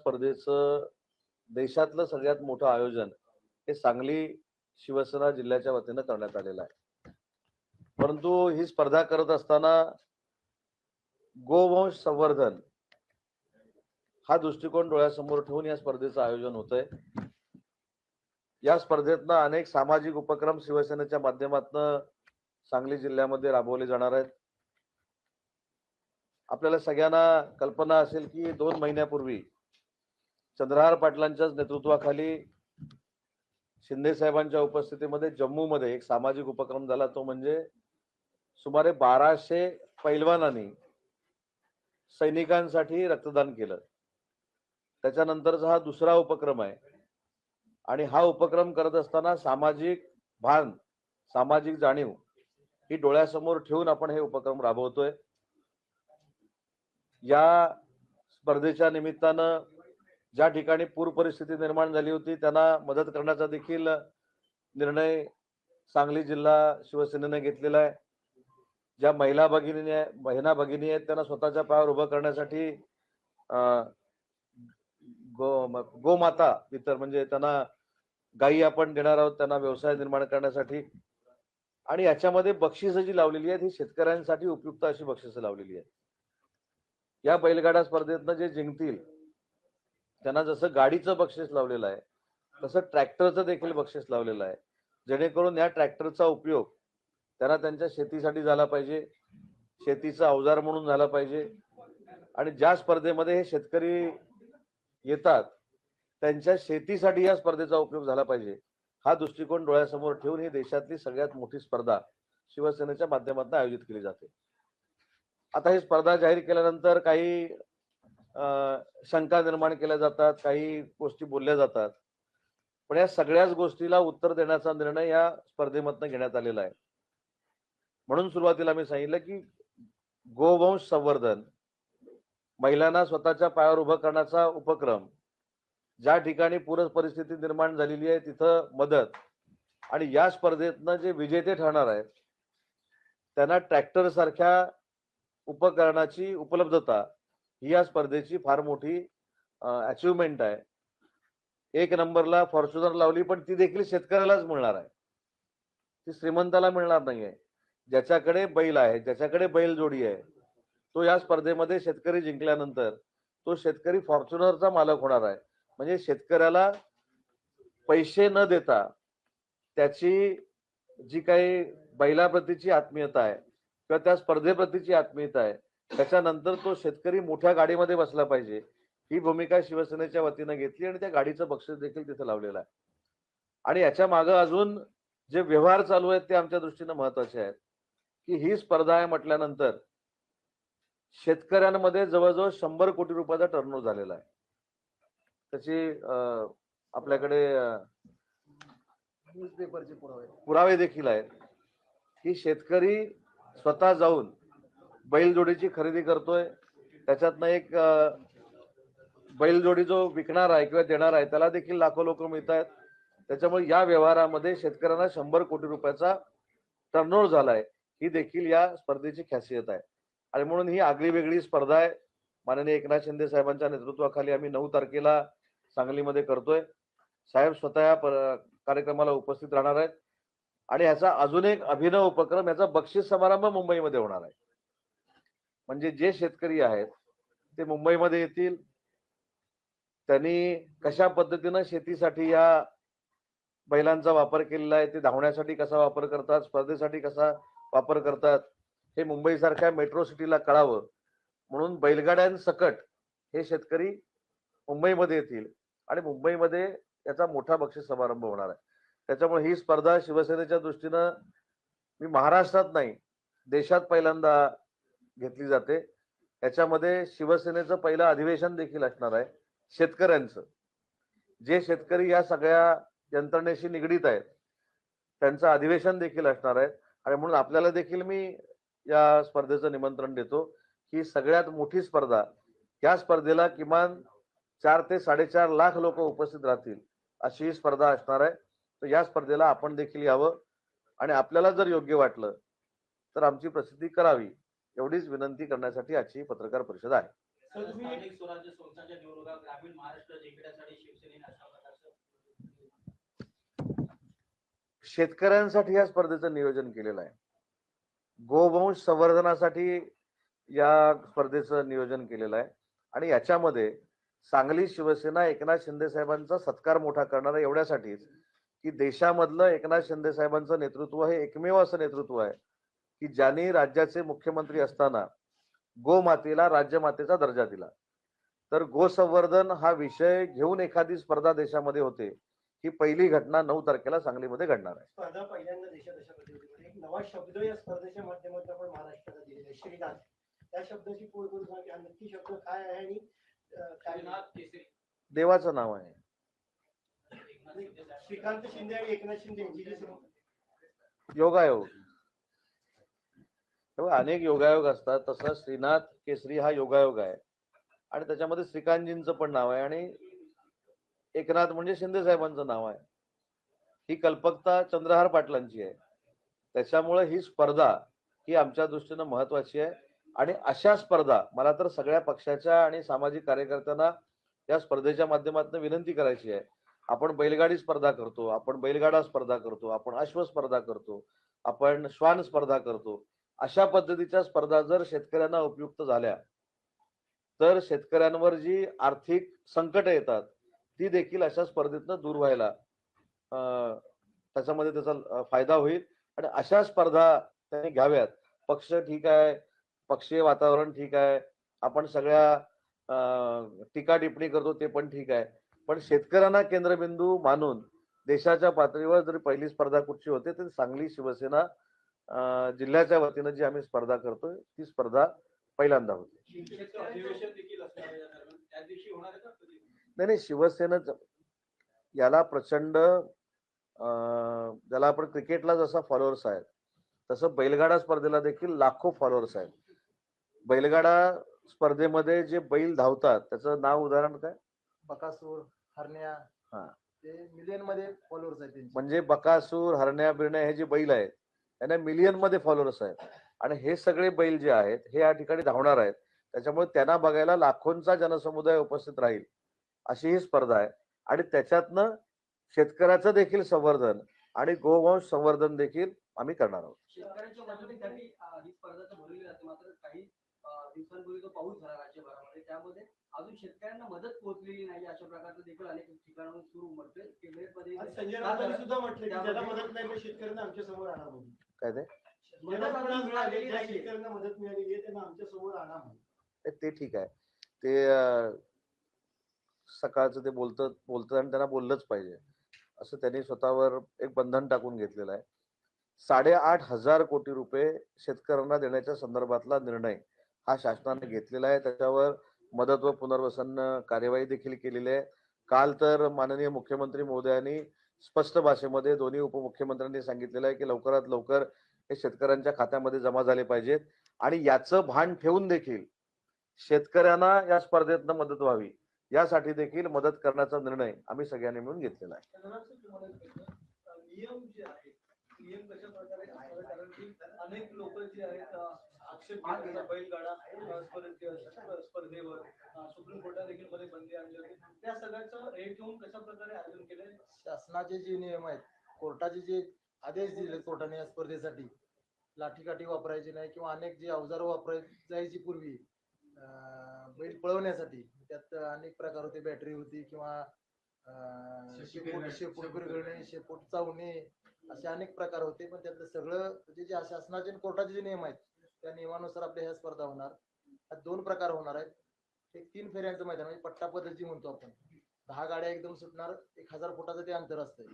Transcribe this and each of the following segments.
स्पर्धेचं देशातलं सगळ्यात मोठं आयोजन हे सांगली शिवसेना जिल्ह्याच्या वतीनं करण्यात आलेलं आहे. परंतु ही स्पर्धा करत असताना गोवंश संवर्धन हा दृष्टिकोन डोळ्यासमोर ठेवून या स्पर्धेचं आयोजन होत आहे या स्पर्धेतनं अनेक सामाजिक उपक्रम शिवसेनेच्या माध्यमातून सांगली जिल्ह्यामध्ये राबवले जाणार आहेत. आपल्याला सगळ्यांना कल्पना असेल की दोन महिन्यापूर्वी चंद्रहार पाटलांच्याच नेतृत्वाखाली शिंदे साहेबांच्या उपस्थितीमध्ये जम्मूमध्ये एक सामाजिक उपक्रम झाला तो म्हणजे सुमारे बाराशे पैलवानांनी सैनिकांसाठी रक्तदान केलं. त्याच्यानंतरचा हा दुसरा उपक्रम आहे. आणि हा उपक्रम करत असताना सामाजिक भान सामाजिक जाणीव ही डोळ्यासमोर ठेवून आपण हे उपक्रम राबवतोय. या स्पर्धेच्या निमित्तानं ज्या ठिकाणी पूर परिस्थिती निर्माण झाली होती त्यांना मदत करण्याचा देखील निर्णय सांगली जिल्हा शिवसेनेने घेतलेला आहे. ज्या महिला भगिनी आहे महिला भगिनी आहेत त्यांना स्वतःच्या पायावर उभं करण्यासाठी गो गोमाता इतर म्हणजे त्यांना गायी आपण देणार आहोत त्यांना व्यवसाय निर्माण करण्यासाठी. आणि याच्यामध्ये बक्षिसं जी लावलेली आहेत ही शेतकऱ्यांसाठी उपयुक्त अशी बक्षिसं लावलेली आहेत. या बैलगाडा स्पर्धेतनं जे जिंकतील त्यांना जसं गाडीचं बक्षीस लावलेलं आहे तसं ट्रॅक्टरचं देखील बक्षीस लावलेलं आहे. जेणेकरून या ट्रॅक्टरचा उपयोग त्यांना त्यांच्या शेतीसाठी झाला पाहिजे शेतीचा अवजार म्हणून झाला पाहिजे आणि ज्या स्पर्धेमध्ये हे शेतकरी येतात त्यांच्या शेतीसाठी या स्पर्धेचा उपयोग झाला पाहिजे. हा दृष्टिकोन डोळ्यासमोर ठेवून ही देशातली सगळ्यात मोठी स्पर्धा शिवसेनेच्या माध्यमातून आयोजित केली जाते. आता ही स्पर्धा जाहीर केल्यानंतर काही शंका निर्माण केल्या जातात काही गोष्टी बोलल्या जातात. पण या सगळ्याच गोष्टीला उत्तर देण्याचा निर्णय या स्पर्धेमधनं घेण्यात आलेला आहे. म्हणून सुरुवातीला मी सांगितलं की गोवंश संवर्धन महिलांना स्वतःच्या पायावर उभं करण्याचा उपक्रम ज्या ठिकाणी पूर परिस्थिती निर्माण झालेली आहे तिथं मदत आणि या स्पर्धेतनं जे विजेते ठरणार आहेत त्यांना ट्रॅक्टर सारख्या उपकरणाची उपलब्धता ही या स्पर्धेची फार मोठी अचिव्हमेंट आहे. एक नंबरला फॉर्च्युनर लावली पण ती देखील शेतकऱ्यालाच मिळणार आहे. ती श्रीमंताला मिळणार नाहीये. ज्याच्याकडे बैल आहे ज्याच्याकडे बैल जोडी आहे तो या स्पर्धेमध्ये शेतकरी जिंकल्यानंतर तो शेतकरी फॉर्च्युनरचा मालक होणार आहे. म्हणजे शेतकऱ्याला पैसे न देता त्याची जी काही बैलाप्रतीची आत्मीयता आहे किंवा त्या स्पर्धेप्रतीची आत्मीयता आहे त्याच्यानंतर तो शेतकरी मोठ्या गाडीमध्ये बसला पाहिजे. ही भूमिका शिवसेनेच्या वतीनं घेतली आणि त्या गाडीचं बक्षीस देखील तिथे लावलेलं आहे. आणि याच्या मागं अजून जे व्यवहार चालू आहेत ते आमच्या दृष्टीनं महत्त्वाचे आहेत. की ही स्पर्धा आहे म्हटल्यानंतर शेतकऱ्यांमध्ये जवळजवळ शंभर कोटी रुपयाचा टर्नओव्हर झालेला आहे. त्याची आपल्याकडे न्यूजपेपरचे पुरावे. पुरावे देखील आहेत. की शेतकरी स्वतः जाऊन बैलजोडीची खरेदी करतोय. त्याच्यातनं एक बैलजोडी जो विकणार आहे किंवा देणार आहे त्याला देखील लाखो लोक मिळत आहेत त्याच्यामुळे या व्यवहारामध्ये शेतकऱ्यांना शंभर कोटी रुपयाचा टर्नओव्हर झालाय. ही देखील या स्पर्धेची खासियत आहे. आणि म्हणून ही आगळी वेगळी स्पर्धा आहे. माननीय एकनाथ शिंदे साहेबांच्या नेतृत्वाखाली आम्ही नऊ तारखेला सांगलीमध्ये करतोय. साहेब स्वतः या पर- कार्यक्रमाला उपस्थित राहणार आहेत. आणि ह्याचा अजून एक अभिनव उपक्रम याचा बक्षीस समारंभ मुंबईमध्ये होणार आहे. म्हणजे जे शेतकरी आहेत ते मुंबईमध्ये येतील. त्यांनी कशा पद्धतीनं शेतीसाठी या बैलांचा वापर केलेला आहे ते धावण्यासाठी कसा वापर करतात स्पर्धेसाठी कसा वापर करतात हे मुंबईसारख्या मेट्रो सिटीला कळावं. म्हणून बैलगाड्यांसकट हे शेतकरी मुंबईमध्ये येतील आणि मुंबईमध्ये याचा मोठा बक्षीस समारंभ होणार आहे. त्याच्यामुळे ही स्पर्धा शिवसेनेच्या दृष्टीनं मी महाराष्ट्रात नाही देशात पहिल्यांदा घेतली जाते. याच्यामध्ये शिवसेनेचं पहिलं अधिवेशन देखील असणार आहे शेतकऱ्यांचं. जे शेतकरी या सगळ्या यंत्रणेशी निगडीत आहेत त्यांचं अधिवेशन देखील असणार आहे. आणि म्हणून आपल्याला देखील मी या स्पर्धेचं निमंत्रण देतो ही सगळ्यात मोठी स्पर्धा या स्पर्धेला किमान चार ते साडेचार लाख लोक उपस्थित राहतील अशी ही स्पर्धा असणार आहे. तर या स्पर्धेला आपण देखील यावं. आणि आपल्याला जर योग्य वाटलं तर आमची प्रसिद्धी करावी. एवढीच विनंती करण्यासाठी आजची पत्रकार परिषद आहे. शेतकऱ्यांसाठी या स्पर्धेचं नियोजन केलेलं आहे. गोवंश संवर्धनासाठी या स्पर्धेचं नियोजन केलेलं आहे. आणि याच्यामध्ये सांगली शिवसेना एकनाथ शिंदे साहेबांचा सत्कार मोठा करणार आहे. एवढ्यासाठीच की देशामधलं एकनाथ शिंदे साहेबांचं नेतृत्व हे एकमेव असं नेतृत्व आहे. की ज्यांनी राज्याचे मुख्यमंत्री असताना गोमातेला राज्यमातेचा दर्जा दिला. तर गोसंवर्धन हा विषय घेऊन एखादी स्पर्धा देशामध्ये होते ही पहिली घटना नऊ तारखेला सांगलीमध्ये घडणार आहे. स्पर्धा पहिल्यांदा देशात अशा पद्धतीने एक नवा शब्द या स्पर्धेच्या माध्यमातून आपण महाराष्ट्राला दिलेला आहे श्रीनाथ. त्या शब्दाची हा नक्की शब्द काय आहे आणि काय देवाचं नाव आहे. श्रीकांत शिंदे आणि एकनाथ शिंदे यांची जी सं- योगायोग. अनेक योगायोग असतात. तसा श्रीनाथ केसरी हा योगायोग आहे. आणि त्याच्यामध्ये श्रीकांतजींचं पण नाव आहे. आणि एकनाथ म्हणजे शिंदे साहेबांचं नाव आहे. ही कल्पकता चंद्रहार पाटलांची आहे. त्याच्यामुळे ही स्पर्धा ही आमच्या दृष्टीनं महत्वाची आहे. आणि अशा स्पर्धा मला तर सगळ्या पक्षाच्या आणि सामाजिक कार्यकर्त्यांना या स्पर्धेच्या माध्यमातून विनंती करायची आहे. आपण बैलगाडी स्पर्धा करतो. आपण बैलगाडा स्पर्धा करतो. आपण अश्व स्पर्धा करतो. आपण श्वान स्पर्धा करतो. अशा पद्धतीच्या स्पर्धा जर शेतकऱ्यांना उपयुक्त झाल्या तर शेतकऱ्यांवर जी आर्थिक संकट येतात ती देखील अशा स्पर्धेतनं दूर व्हायला त्याच्यामध्ये त्याचा फायदा होईल. आणि अशा स्पर्धा त्यांनी घ्याव्यात. पक्ष ठीक आहे पक्षीय वातावरण ठीक आहे. आपण सगळ्या टीका टिप्पणी करतो ते पण ठीक आहे. पण शेतकऱ्यांना केंद्रबिंदू मानून देशाच्या पातळीवर जर पहिली स्पर्धा कुठची होते तर सांगली शिवसेना जिल्ह्याच्या वतीनं जी आम्ही स्पर्धा करतोय ती स्पर्धा पहिल्यांदा होती? नाही नाही शिवसेनेच. याला प्रचंड अं, ज्याला आपण क्रिकेटला जसा फॉलोअर्स आहेत तसं बैलगाडा स्पर्धेला देखील लाखो फॉलोअर्स आहेत. बैलगाडा स्पर्धेमध्ये जे बैल धावतात त्याचं नाव उदाहरण काय? बकासूर हरण्या. हा. ते मिलियनमध्ये फॉलोअर्स आहेत त्यांचे. म्हणजे बकासूर हरण्या बिरण्या हे जे बैल आहेत त्यांना मिलियनमध्ये फॉलोअर्स आहेत. आणि हे सगळे बैल जे आहेत हे या ठिकाणी धावणार आहेत. त्याच्यामुळे त्यांना बघायला लाखोंचा जनसमुदाय उपस्थित राहील अशी ही स्पर्धा आहे. आणि त्याच्यातनं शेतकऱ्याचं देखील संवर्धन आणि गोवंश संवर्धन देखील आम्ही करणार आहोत. दिवसांपूर्वी जो पाऊस झाला राज्यभरामध्ये. त्यामध्ये अजून शेतकऱ्यांना मदत पोहोचलेली नाही. अशा प्रकारचं देखील अनेक ठिकाणाहून सुरू उमटते केंद्रीयमध्ये आज संजय राऊतांनी सुद्धा म्हटलं की ज्याला मदत नाही त्या शेतकऱ्यांना आमच्यासमोर आणा म्हणून. काय ते? ज्याला मदत मदत अजून मिळाली, मिळालेली ज्या नाहीये. शेतकऱ्यांना मदत मिळालेली आहे त्यांना आमच्यासमोर आणा म्हणून. ते- ठीक आहे. ते सकाळचं ते बोलत बोलतात आणि त्यांना बोललंच पाहिजे. असं त्यांनी स्वतःवर एक बंधन टाकून घेतलेलं आहे. साडेआठ हजार कोटी रुपये शेतकऱ्यांना देण्याच्या संदर्भातला निर्णय हा शासनाने घेतलेला आहे. त्याच्यावर मदत व पुनर्वसन कार्यवाही देखील केलेली आहे. काल तर माननीय मुख्यमंत्री महोदयांनी स्पष्ट भाषेमध्ये दोन्ही उपमुख्यमंत्र्यांनी सांगितलेलं आहे की लवकरात लवकर हे शेतकऱ्यांच्या खात्यामध्ये जमा झाले पाहिजेत आणि याचं भान ठेवून देखील शेतकऱ्यांना या स्पर्धेतनं मदत व्हावी. यासाठी देखील मदत करण्याचा निर्णय आम्ही सगळ्यांनी मिळून घेतलेला आहे. कारण आक्षेप बैलगाडा स्पर्धे- स्पर्धेवर. सुप्रीम कोर्टाने देखील मध्ये बंदी आणली होती. त्या सगळ्याचं हे ठेवून कशा प्रकारे आयोजन केलंय शासनाचे जे नियम आहेत कोर्टाचे जे आदेश दिले कोर्टाने या स्पर्धेसाठी लाठीकाठी वापरायची नाही किंवा अनेक जे अवजार वापराय जायची पूर्वी बैल पळवण्यासाठी त्यात अनेक प्रकार होते. बॅटरी होती किंवा शेपूट शेपूट पिरगळणे शेपूट चावणे असे अनेक प्रकार होते. पण त्यातलं सगळं म्हणजे जे शासनाचे कोर्टाचे जे नियम आहेत त्या नियमानुसार आपल्या ह्या स्पर्धा होणार. दोन प्रकार होणार आहेत. हे तीन फेऱ्यांचं मैदान म्हणजे पट्टा पद्धती म्हणतो आपण. दहा गाड्या एकदम सुटणार एक हजार फुटाचं ते अंतर असतं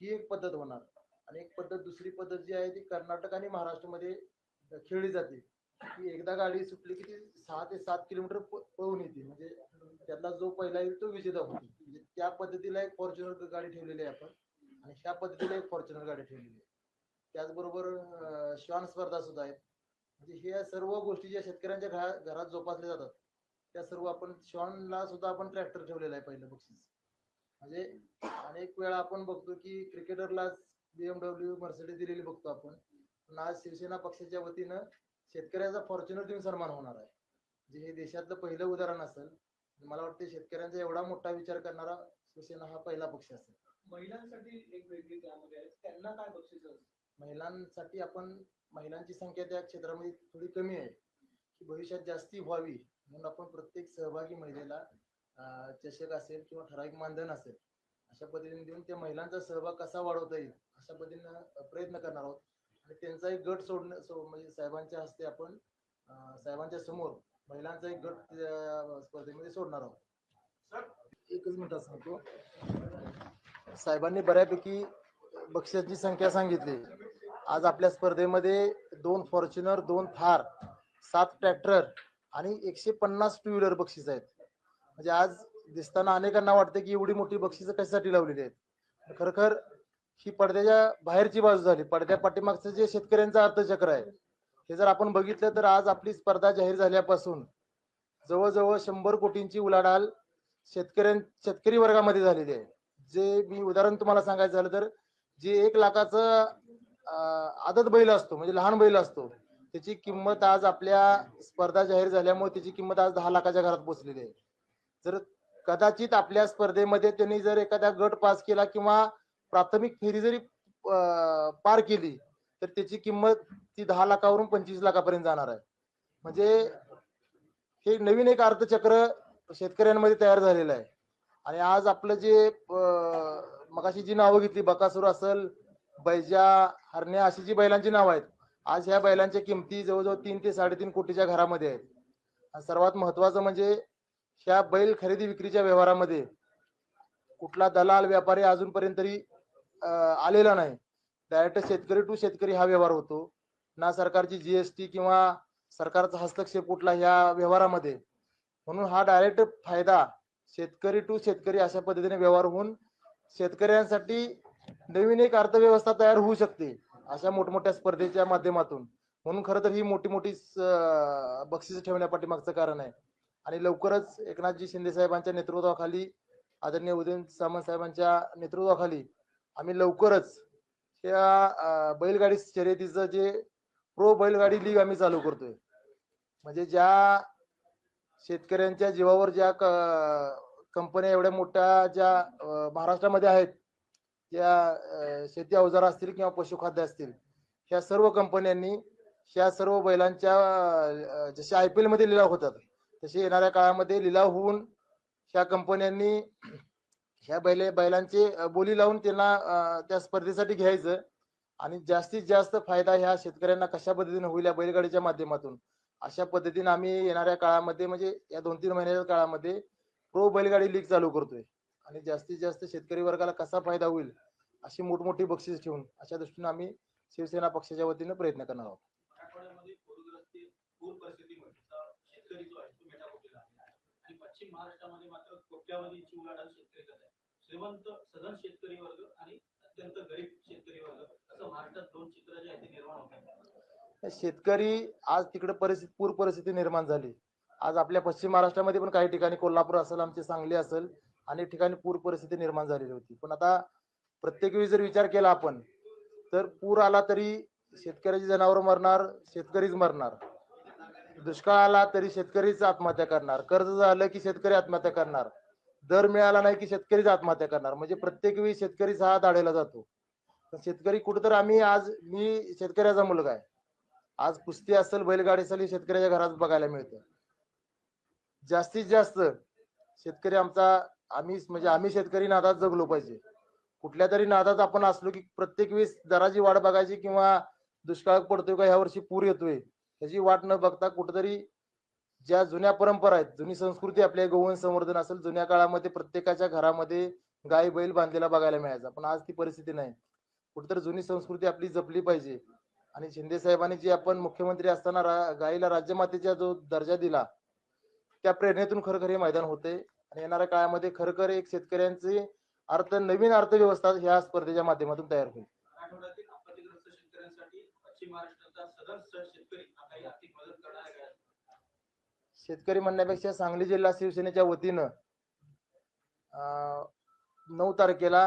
ही एक पद्धत होणार. आणि एक पद्धत दुसरी पद्धत जी आहे ती कर्नाटक आणि महाराष्ट्रामध्ये खेळली जाते. की एकदा गाडी सुटली की ती सहा ते सात किलोमीटर पळून येते. म्हणजे त्यातला जो पहिला येईल तो विजेता होतो. म्हणजे त्या पद्धतीला एक फॉर्च्युनर गाडी ठेवलेली आहे आपण. आणि ह्या पद्धतीला एक फॉर्च्युनर गाडी ठेवलेली आहे. त्याचबरोबर श्वान स्पर्धा सुद्धा आहेत म्हणजे ह्या सर्व गोष्टी ज्या शेतकऱ्यांच्या घरा- घरात जोपासल्या जातात त्या सर्व आपण श्वानला सुद्धा आपण ट्रॅक्टर ठेवलेला आहे पहिलं बक्षीस. म्हणजे अनेक वेळा आपण बघतो की क्रिकेटरला बीएमडब्ल्यू मर्सिडीज दिलेली बघतो आपण. पण आज शिवसेना पक्षाच्या वतीनं शेतकऱ्याचा फॉर्च्युनर देऊन सन्मान होणार आहे. जे हे देशातलं पहिलं उदाहरण असेल. मला वाटतं शेतकऱ्यांचा एवढा मोठा विचार करणारा शिवसेना हा पहिला पक्ष असेल. महिलांसाठी एक वेगळी त्यामध्ये आहे त्यांना काय बक्षीस महिलांसाठी आपण महिलांची संख्या त्या क्षेत्रामध्ये थोडी कमी आहे की भविष्यात जास्ती व्हावी म्हणून आपण प्रत्येक सहभागी महिलेला अं, चषक असेल किंवा ठराविक मानधन असेल अशा पद्धतीने देऊन त्या महिलांचा सहभाग कसा वाढवता येईल अशा पद्धतीनं प्रयत्न करणार आहोत. आणि त्यांचा एक गट सोडणं सो म्हणजे साहेबांच्या हस्ते आपण साहेबांच्या समोर महिलांचा एक गट स्पर्धेमध्ये सोडणार आहोत. एकच मिनिटात सांगतो साहेबांनी बऱ्यापैकी बक्षिसाची संख्या सांगितली. आज आपल्या स्पर्धेमध्ये दोन फॉर्च्युनर दोन थार सात ट्रॅक्टर आणि एकशे पन्नास टू व्हीलर बक्षीस आहेत. म्हणजे आज दिसताना अनेकांना वाटतं की एवढी मोठी बक्षिसं कशासाठी लावलेली आहेत? खरखर ही पडद्याच्या बाहेरची बाजू झाली. पडद्या पाठीमागचं जे शेतकऱ्यांचं अर्थचक्र आहे हे जर आपण बघितलं तर आज आपली स्पर्धा जाहीर झाल्यापासून जवळजवळ शंभर कोटींची उलाढाल शेतकऱ्यां शेतकरी वर्गामध्ये झालेली आहे. जे मी उदाहरण तुम्हाला सांगायचं झालं तर जे एक लाखाचं आदत बैल असतो म्हणजे लहान बैल असतो. त्याची किंमत आज आपल्या स्पर्धा जाहीर झाल्यामुळे त्याची किंमत आज दहा लाखाच्या घरात पोहोचलेली आहे. जर कदाचित आपल्या स्पर्धेमध्ये त्यांनी जर एखादा गट पास केला किंवा प्राथमिक फेरी जरी पार केली तर त्याची किंमत ती दहा लाखावरून पंचवीस लाखापर्यंत जाणार आहे. म्हणजे हे नवीन एक अर्थचक्र शेतकऱ्यांमध्ये तयार झालेलं आहे. आणि आज आपलं जे मगाशी जी नावं घेतली बकासूर असल बैजा हरण्या अशी जी बैलांची नावं आहेत. आज ह्या बैलांच्या किमती जवळजवळ तीन ते साडेतीन कोटीच्या घरामध्ये आहेत. सर्वात महत्वाचं म्हणजे ह्या बैल खरेदी विक्रीच्या व्यवहारामध्ये कुठला दलाल व्यापारी अजूनपर्यंत तरी आलेला नाही. डायरेक्ट शेतकरी टू शेतकरी हा व्यवहार होतो. ना सरकारची जीएसटी किंवा सरकारचा हस्तक्षेप कुठला ह्या व्यवहारामध्ये. म्हणून हा डायरेक्ट फायदा शेतकरी टू शेतकरी अशा पद्धतीने व्यवहार होऊन शेतकऱ्यांसाठी नवीन एक अर्थव्यवस्था तयार होऊ शकते अशा मोठमोठ्या स्पर्धेच्या माध्यमातून. म्हणून खरं तर ही मोठी मोठी बक्षीस ठेवण्यापाठीमागचं कारण आहे. आणि लवकरच एकनाथजी शिंदे साहेबांच्या नेतृत्वाखाली आदरणीय उदयन सामंत साहेबांच्या नेतृत्वाखाली आम्ही लवकरच या बैलगाडी शर्यतीचं जे प्रो बैलगाडी लीग आम्ही चालू करतोय. म्हणजे ज्या शेतकऱ्यांच्या जीवावर ज्या कंपन्या एवढ्या मोठ्या ज्या महाराष्ट्रामध्ये आहेत ज्या शेती अवजार असतील किंवा पशुखाद्य असतील ह्या सर्व कंपन्यांनी ह्या सर्व बैलांच्या जसे आय पी एलमध्ये लिलाव होतात तसे येणाऱ्या काळामध्ये लिलाव होऊन ह्या कंपन्यांनी ह्या बैले बैलांचे बोली लावून त्यांना त्या स्पर्धेसाठी घ्यायचं आणि जास्तीत जास्त फायदा ह्या शेतकऱ्यांना कशा पद्धतीने होईल या बैलगाडीच्या माध्यमातून? अशा पद्धतीने आम्ही येणाऱ्या काळामध्ये म्हणजे या दोन तीन महिन्याच्या काळामध्ये प्रो बैलगाडी लीग चालू करतोय. आणि जास्तीत जास्त शेतकरी वर्गाला कसा फायदा होईल अशी मोठमोठी बक्षीस ठेवून अशा दृष्टीने आम्ही शिवसेना पक्षाच्या वतीने प्रयत्न करणार आहोत. चा शेतकरी श्रीमंत सधन वर्ग आणि अत्यंत गरीब वर्ग असं महाराष्ट्रात दोन चित्र जे आहे ते निर्माण शेतकरी आज तिकडे परिस्थिती पूर परिस्थिती निर्माण झाली. आज आपल्या पश्चिम महाराष्ट्रामध्ये पण काही ठिकाणी कोल्हापूर असेल आमचे सांगली असेल अनेक ठिकाणी पूर परिस्थिती निर्माण झालेली होती. पण आता प्रत्येक वेळी जर विचार केला आपण तर पूर आला तरी शेतकऱ्याची जनावर मरणार शेतकरीच मरणार. दुष्काळ आला तरी शेतकरीच आत्महत्या करणार. कर्ज झालं की शेतकरी आत्महत्या करणार. दर मिळाला नाही की शेतकरीच आत्महत्या करणार. म्हणजे प्रत्येक वेळी शेतकरीच हा दाढेला जातो. शेतकरी कुठेतरी आम्ही आज मी शेतकऱ्याचा मुलगा आहे. आज कुस्ती असेल बैलगाडी असेल हे शेतकऱ्याच्या घरात बघायला मिळतं. जास्तीत जास्त शेतकरी आमचा आम्ही म्हणजे आम्ही शेतकरी नादात जगलो पाहिजे. कुठल्या तरी नादात आपण असलो की प्रत्येक वेळेस दराची वाट बघायची किंवा दुष्काळ पडतोय का ह्या वर्षी पूर येतोय ह्याची वाट न बघता कुठेतरी ज्या जुन्या परंपरा आहेत जुनी संस्कृती आपल्या गोवन संवर्धन असेल जुन्या काळामध्ये प्रत्येकाच्या घरामध्ये गाय बैल बांधलेला बघायला मिळायचा. पण आज ती परिस्थिती नाही. कुठेतरी जुनी संस्कृती आपली जपली पाहिजे. आणि शिंदे साहेबांनी जी आपण मुख्यमंत्री असताना रा- गायीला राज्यमातेचा जो दर्जा दिला त्या प्रेरणेतून खरखर हे मैदान होते आणि येणाऱ्या काळामध्ये खरखर एक शेतकऱ्यांचे अर्थ नवीन अर्थव्यवस्था ह्या स्पर्धेच्या माध्यमातून तयार होईल. शेतकरी म्हणण्यापेक्षा सांगली जिल्हा शिवसेनेच्या वतीनं नऊ तारखेला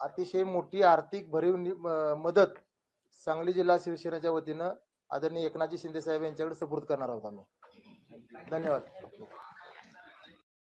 अतिशय मोठी आर्थिक भरीव मदत सांगली जिल्हा शिवसेनेच्या वतीनं आदरणीय एकनाथजी शिंदे साहेब यांच्याकडे सुपूर्द करणार आहोत आम्ही. धन्यवाद.